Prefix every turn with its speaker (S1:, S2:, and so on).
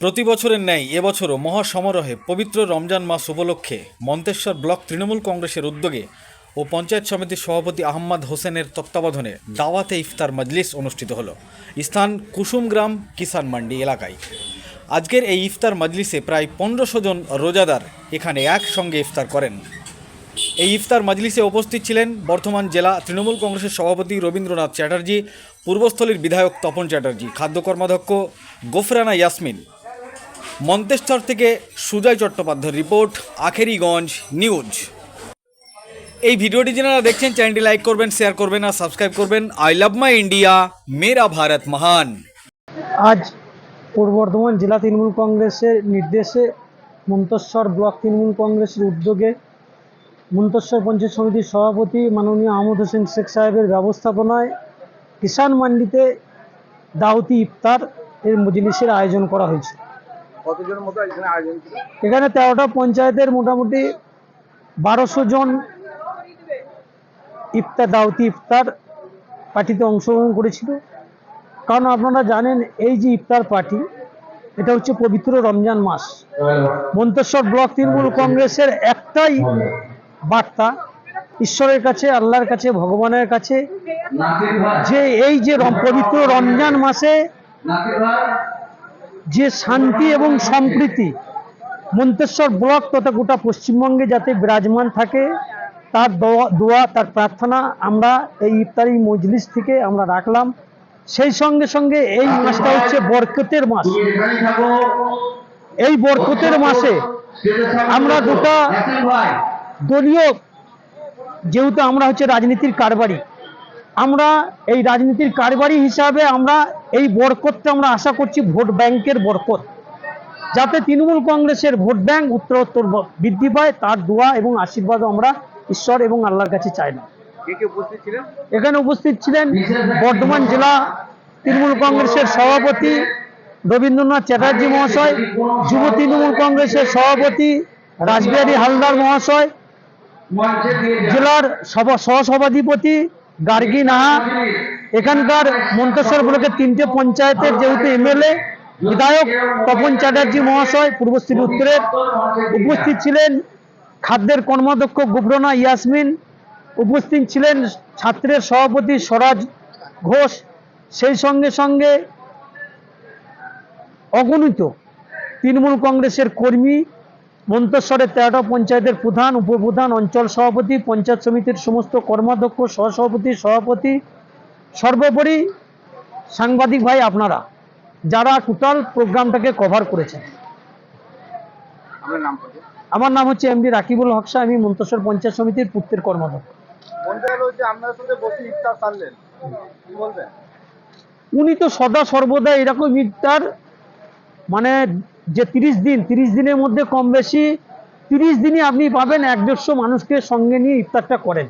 S1: প্রতি বছরের ন্যায় এবছরও মহাসমারোহে পবিত্র রমজান মাস উপলক্ষে মন্তেশ্বর ব্লক তৃণমূল কংগ্রেসের উদ্যোগে ও পঞ্চায়েত সমিতির সভাপতি আহম্মদ হোসেনের তত্ত্বাবধানে দাওয়াতে ইফতার মজলিস অনুষ্ঠিত হলো। স্থান কুসুমগ্রাম কিষান মান্ডি এলাকায়। আজকের এই ইফতার মজলিসে প্রায় পনেরোশো জন রোজাদার এখানে একসঙ্গে ইফতার করেন। এই ইফতার মজলিসে উপস্থিত ছিলেন বর্ধমান জেলা তৃণমূল কংগ্রেসের সভাপতি রবীন্দ্রনাথ চ্যাটার্জি, পূর্বস্থলীর বিধায়ক তপন চ্যাটার্জি, খাদ্য কর্মাধ্যক্ষ গোফরানা ইয়াসমিন মন্তেশ্বর থেকে সুজয় চট্টোপাধ্যায়ের রিপোর্ট, আখেরিগঞ্জ নিউজ। এই ভিডিওটি যারা দেখছেন, চ্যানেলটি লাইক করবেন, শেয়ার করবেন আর সাবস্ক্রাইব করবেন। আই লাভ মাই ইন্ডিয়া, মেরা ভারত মহান।
S2: আজ পূর্ব বর্ধমান জেলা তৃণমূল কংগ্রেসের নির্দেশে মন্তেশ্বর ব্লক তৃণমূল কংগ্রেসের উদ্যোগে মন্তেশ্বর পঞ্চায়েত সমিতির সভাপতি মাননীয় আহমদ হোসেন শেখ সাহেবের ব্যবস্থাপনায় কিষান মান্ডিতে দাউতি ইফতার এর মজলিসের আয়োজন করা হয়েছে।
S3: মতো এখানে আয়োজন
S2: এখানে তেরোটা পঞ্চায়েতের মোটামুটি বারোশো জন ইফতার দাওতি ইফতার পার্টিতে অংশগ্রহণ করেছিল। কারণ আপনারা জানেন, এই যে ইফতার পার্টি, এটা হচ্ছে পবিত্র রমজান মাস। মন্তেশ্বর ব্লক তৃণমূল কংগ্রেসের একটাই বার্তা, ঈশ্বরের কাছে, আল্লাহর কাছে, ভগবানের কাছে, যে এই যে পবিত্র রমজান মাসে যে শান্তি এবং সম্প্রীতি মন্তেশ্বর ব্লক তথা গোটা পশ্চিমবঙ্গে যাতে বিরাজমান থাকে, তার দোয়া- তার প্রার্থনা আমরা এই ইফতারি মজলিস থেকে আমরা রাখলাম। সেই সঙ্গে সঙ্গে এই মাসটা হচ্ছে বরকতের মাস। এই বরকতের মাসে আমরা গোটা দলীয়, যেহেতু আমরা হচ্ছে রাজনীতির কারবারি আমরা এই রাজনীতির কারবারি হিসাবে আমরা এই বরকতটা আমরা আশা করছি ভোট ব্যাংকের বরকত। যাতে তৃণমূল কংগ্রেসের ভোট ব্যাংক উত্তরোত্তর বৃদ্ধি পায় তার দোয়া এবং আশীর্বাদ আমরা ঈশ্বর এবং আল্লাহর কাছে চাই না। এখানে উপস্থিত ছিলেন বর্ধমান জেলা তৃণমূল কংগ্রেসের সভাপতি রবীন্দ্রনাথ চ্যাটার্জি মহাশয় যুব তৃণমূল কংগ্রেসের সভাপতি রাসবিহারী হালদার মহাশয় জেলার সভা সহসভাধিপতি গার্গী নাহা, এখানকার মন্তেশ্বর ব্লকের তিনটে পঞ্চায়েতের যেহেতু এমএলএ, বিধায়ক তপন চ্যাটার্জি মহাশয় পূর্বস্থলী উত্তরের উপস্থিত ছিলেন খাদ্যের কর্মাধ্যক্ষ গুবরনা ইয়াসমিন, উপস্থিত ছিলেন ছাত্রের সভাপতি স্বরাজ ঘোষ, সেই সঙ্গে সঙ্গে অগণিত তৃণমূল কংগ্রেসের কর্মী মন্তেশ্বরের তেরোটা পঞ্চায়েতের প্রধান উপপ্রধান অঞ্চল সভাপতি পঞ্চায়েত সমিতির সমস্ত কর্মাধ্যক্ষ সহসভাপতি সভাপতি সর্বোপরি সাংবাদিক ভাই আপনারা যারা টোটাল প্রোগ্রামটাকে কভার করেছেন। আমার নাম হচ্ছে এমডি রাকিবুল হকসা আমি মন্তেশ্বর পঞ্চায়েত সমিতির পুত্রের কর্মাধ্যক্ষ। উনি তো সদা সর্বদা এরকম ইফতার মানে যে তিরিশ দিন, তিরিশ দিনের মধ্যে কম বেশি তিরিশ দিনই আপনি পাবেন এক দেড়শো মানুষকে সঙ্গে নিয়ে ইফতারটা করেন।